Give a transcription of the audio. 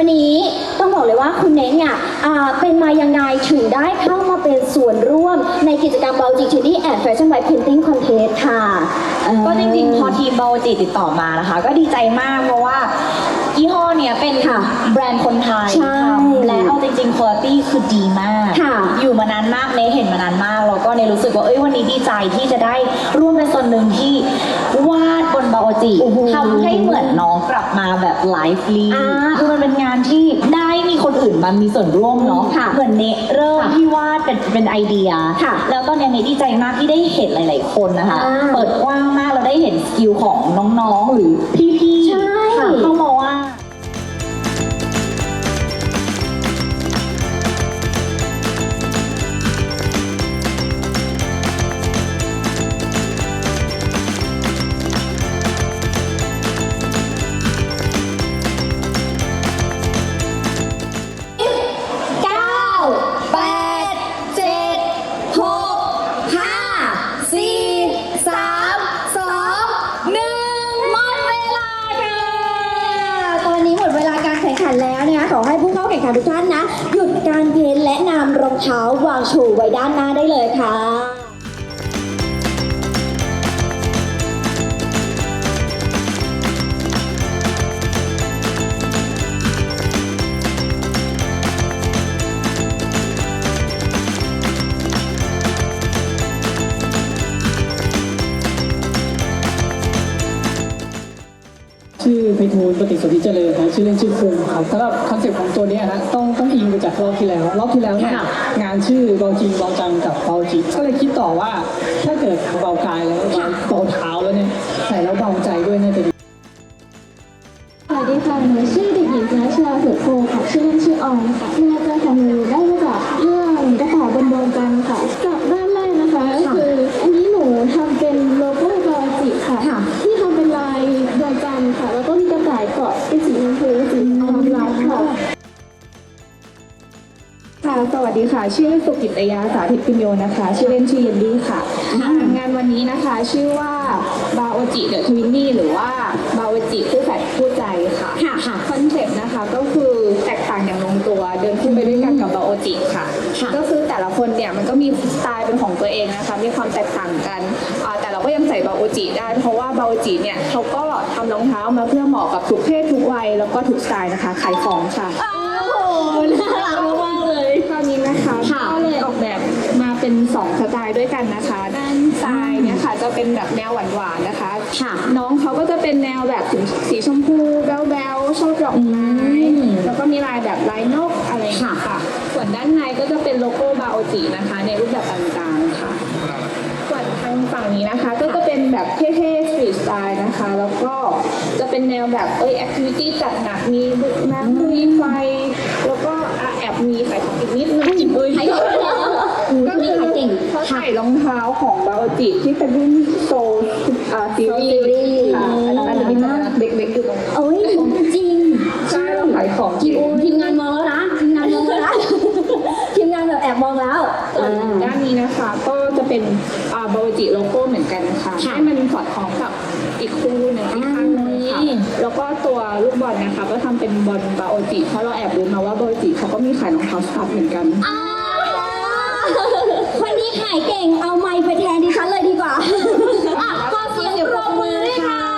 ันนี้ต้องบอกเลยว่าคุณเนทเนี่ยเป็นมายังไงถึงได้เข้ามาเป็นส่วนร่วมในกิจกรรม b a l g i c Cutie and Fashion White Painting Contest ค่ะ ก็จริงๆ พอทีมบลจิติดต่อมานะคะ ก็ดีใจมากเพราะว่า ยี่ห้อเนี้ยเป็นค่ะแบรนด์คนไทยใช่ทำและเอาจริงๆคุณภาพคือดีมากค่ะอยู่มานานมากเนยเห็นมานานมากแล้วก็เนยรู้สึกว่าเอ้ยวันนี้ดีใจที่จะได้ร่วมเป็นส่วนหนึ่งที่วาดบนบาวจิโอ้โหทำให้เหมือนน้องกลับมาแบบไลฟ์ลีอ่าคือมันเป็นงานที่ได้มีคนอื่นมามีส่วนร่วมเนาะค่ะเหมือนเนยเริ่มค่ะที่วาดเป็นเป็นไอเดียค่ะแล้วตอนเนี้ยเนยดีใจมากที่ได้เห็นหลาย ๆ คนนะคะอ่าเปิดกว้างมากเราได้เห็นสกิลของน้องๆหรือพี่ๆใช่ค่ะเข้ามาว่ อให้ผู้เข้าแข่งขันทุกท่านนะ หยุดการเพ้นและนำรองเท้าวางโชว์ไว้ด้านหน้าได้เลยค่ะ ชื่อไพฑูรย์ปฏิสนธิเจริญครับชื่อเล่นชื่อคุงครับสำหรับคอนเซ็ปต์ของตัวเนี้ยฮะต้องต้องอิงมาจากรอบที่แล้ว รอบที่แล้วเนี่ยค่ะงานชื่อเบาจริงเบาจังกับเบาจิก็เลยคิดต่อว่าถ้าเกิดเบากายแล้วเบาเบาเท้าแล้วเนี่ยใส่แล้วเบาใจด้วยน่าจะดีสวัสดีค่ะหนูชื่อเด็กหญิงนัชชาเถิดโพค่ะชื่อเล่นชื่อออมค่ะแนวการของหนูได้ ค่ะ สวัสดีค่ะ ชื่อสุกิตยาสาธิตพิญโยนะคะ ชื่อเล่นชื่อเยนดี้ค่ะ งานวันนี้นะคะ ชื่อว่าบาโอจิเดอะทวินนี่หรือว่าบาโอจิคู่แฝดคู่ใจค่ะค่ะค่ะคอนเซ็ปต์นะคะก็คือแตกต่างอย่างลงตัว เดินคู่ไปด้วยกันกับบาโอจิค่ะค่ะ ก็คือแต่ละคนเนี่ยมันก็มีสไตล์เป็นของตัวเองนะคะ มีความแตกต่างกันอ่าแต่เราก็ยังใส่บาโอจิได้ เพราะว่าบาโอจิเนี่ยเขาก็ทำรองเท้ามาเพื่อเหมาะกับทุกเพศทุกวัยแล้วก็ทุกสไตล์นะคะขายของค่ะโอ้โห มาเป็น2สไตล์ด้วยกันนะคะ ด้านซ้ายเนี่ยค่ะจะเป็นแบบแนวหวานๆนะคะ ค่ะ น้องเขาก็จะเป็นแนวแบบสีชมพูแบ๊วๆชอบดอกไม้อืมแล้วก็มีลายแบบลายนกอะไรอย่างเงี้ยค่ะ ส่วนด้านในก็จะเป็นโลโก้บาโอจินะคะ ในรูปแบบต่างๆค่ะ ส่วนทางฝั่งนี้นะคะก็จะเป็นแบบเท่ๆสตรีทสไตล์นะคะ แล้วก็จะเป็นแนวแบบเอ้ยแอคทิวิตี้จัดหนักมีน้ำลุยไฟ แล้วก็อะแอบมีขายของอีกนิดนึงเอ้ยขายของเหรออืม ก็คือขายเก่งเขาค่ะใส่รองเท้าของบาโอจิที่เป็นรุ่นโซอ่าซีรี Soul Series ส์ค่ะอันนั้นจะมีสัญลักษณ์เล็กๆอยู่ตรงนี้โอ้ยจริงใช่เราขายของทีที่มทีมงานมองแล้วนะทีมงานมองแล้วนะทีมงานแบบแอบมองแล้วส่วนอ่าด้านนี้นะคะ ก็จะเป็นอ่าบาโอจิโลโก้เหมือนกันนะคะค่ะให้มันสอดคล้องกับอีกคู่หนึ่งอีกข้างหนึงค่ะอืมแล้วก็ตัวลูกบอลนะคะ ก็ทำเป็นบอลบาโอจิเพราะเราแอบรู้มาว่าบาโอจิเขาก็มีขายรองเท้าสตั๊ดเหมือนกัน วันนี้ขายเก่งเอาไมค์ไปแทนดิฉันเลยดีกว่าอะขอเสียงปรบมือด้วยค่ะ